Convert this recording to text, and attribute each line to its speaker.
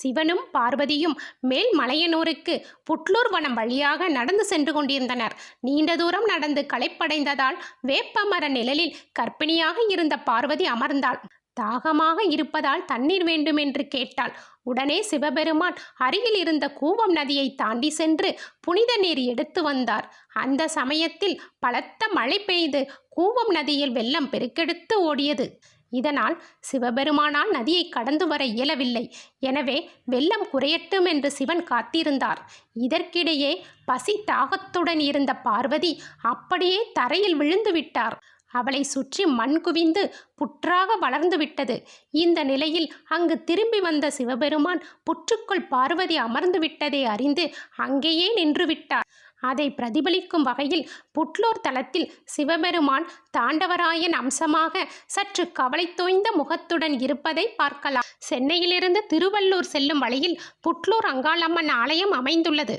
Speaker 1: சிவனும் பார்வதியும் மேல் மலையனூருக்கு புட்லூர் வனம் வழியாக நடந்து சென்று கொண்டிருந்தனர். நீண்ட தூரம் நடந்து களைப்படைந்ததால் வேப்பமர நிழலில் கர்ப்பிணியாக இருந்த பார்வதி அமர்ந்தாள். தாகமாக இருப்பதால் தண்ணீர் வேண்டும் என்று கேட்டாள். உடனே சிவபெருமான் அருகில் இருந்த கூவம் நதியை தாண்டி சென்று புனித நீர் எடுத்து வந்தார். அந்த சமயத்தில் பலத்த மழை பெய்து கூவம் நதியில் வெள்ளம் பெருக்கெடுத்து ஓடியது. இதனால் சிவபெருமானால் நதியை கடந்து வர இயலவில்லை. எனவே வெள்ளம் குறையட்டும் என்று சிவன் காத்திருந்தார். இதற்கிடையே பசி தாகத்துடன் இருந்த பார்வதி அப்படியே தரையில் விழுந்து விட்டார். அவளை சுற்றி மண் குவிந்து புற்றாக வளர்ந்து விட்டது. இந்த நிலையில் அங்கு திரும்பி வந்த சிவபெருமான் புற்றுக்குள் பார்வதி அமர்ந்து விட்டதை அறிந்து அங்கேயே நின்று விட்டார். அதை பிரதிபலிக்கும் வகையில் புட்லூர் தலத்தில் சிவபெருமான் தாண்டவராயன் அம்சமாக சற்று கவலை தோய்ந்த முகத்துடன் இருப்பதை பார்க்கலாம். சென்னையிலிருந்து திருவள்ளூர் செல்லும் வழியில் புட்லூர் அங்காளம்மன் ஆலயம் அமைந்துள்ளது.